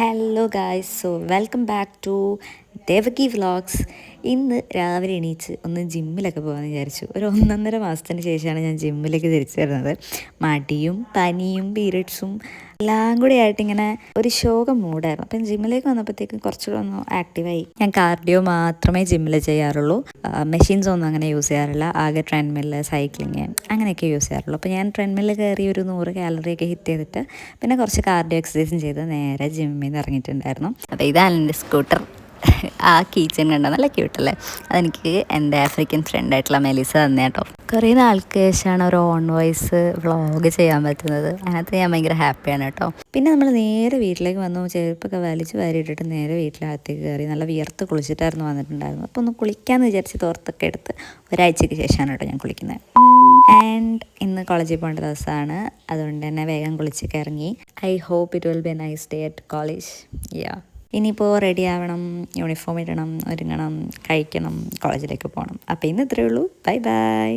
hello guys so welcome back to Devaki vlogs ഇന്ന് രാവിലെ എണീച്ച് ഒന്ന് ജിമ്മിലൊക്കെ പോകാമെന്ന് വിചാരിച്ചു ഒരു ഒന്നൊന്നര മാസത്തിന് ശേഷമാണ് ഞാൻ ജിമ്മിലേക്ക് തിരിച്ചു വരുന്നത് മടിയും പനിയും പീരീഡ്സും എല്ലാം കൂടി ആയിട്ട് ഇങ്ങനെ ഒരു ശോകം മൂടായിരുന്നു അപ്പം ജിമ്മിലേക്ക് വന്നപ്പോഴത്തേക്കും കുറച്ചുകൂടെ ഒന്ന് ആക്റ്റീവായി ഞാൻ കാർഡിയോ മാത്രമേ ജിമ്മിൽ ചെയ്യാറുള്ളൂ മെഷീൻസ് ഒന്നും അങ്ങനെ യൂസ് ചെയ്യാറില്ല ആകെ ട്രെൻമില്ല് സൈക്ലിങ് അങ്ങനെയൊക്കെ യൂസ് ചെയ്യാറുള്ളൂ അപ്പോൾ ഞാൻ ട്രെൻമില്ല് കയറി ഒരു നൂറ് കാലറിയൊക്കെ ഹിറ്റ് ചെയ്തിട്ട് പിന്നെ കുറച്ച് കാർഡിയോ എക്സസൈസും ചെയ്ത് നേരെ ജിമ്മിൽ നിന്ന് ഇറങ്ങിയിട്ടുണ്ടായിരുന്നു അപ്പോൾ ഇതാണ് എൻ്റെ സ്കൂട്ടർ ആ കീച്ചൻ കണ്ടോ നല്ല ക്യൂട്ടല്ലേ അതെനിക്ക് എൻ്റെ ആഫ്രിക്കൻ ഫ്രണ്ടായിട്ടുള്ള മെലിസ തന്നെ കേട്ടോ കുറേ നാൾക്ക് ശേഷമാണ് ഒരു ഓൺ വോയിസ് വ്ളോഗ് ചെയ്യാൻ പറ്റുന്നത് അതിനകത്ത് ഞാൻ ഭയങ്കര ഹാപ്പിയാണ് കേട്ടോ പിന്നെ നമ്മൾ നേരെ വീട്ടിലേക്ക് വന്നു ചെരുപ്പൊക്കെ വലിച്ചു വാരിയിട്ടിട്ട് നേരെ വീട്ടിലകത്തേക്ക് കയറി നല്ല വിയർത്ത് കുളിച്ചിട്ടായിരുന്നു വന്നിട്ടുണ്ടായിരുന്നു അപ്പോൾ ഒന്ന് കുളിക്കാമെന്ന് വിചാരിച്ച് തോർത്തൊക്കെ എടുത്ത് ഒരാഴ്ചയ്ക്ക് ശേഷമാണ് കേട്ടോ ഞാൻ കുളിക്കുന്നത് ആൻഡ് ഇന്ന് കോളേജിൽ പോകേണ്ട ദിവസമാണ് അതുകൊണ്ട് തന്നെ വേഗം കുളിച്ചൊക്കെ ഇറങ്ങി I hope it will be nice day at college yeah ഇനിയിപ്പോൾ റെഡി ആവണം യൂണിഫോം ഇടണം ഒരുങ്ങണം കഴിക്കണം കോളേജിലേക്ക് പോകണം അപ്പോൾ ഇന്ന് ഇത്രയേ ഉള്ളൂ ബൈ ബൈ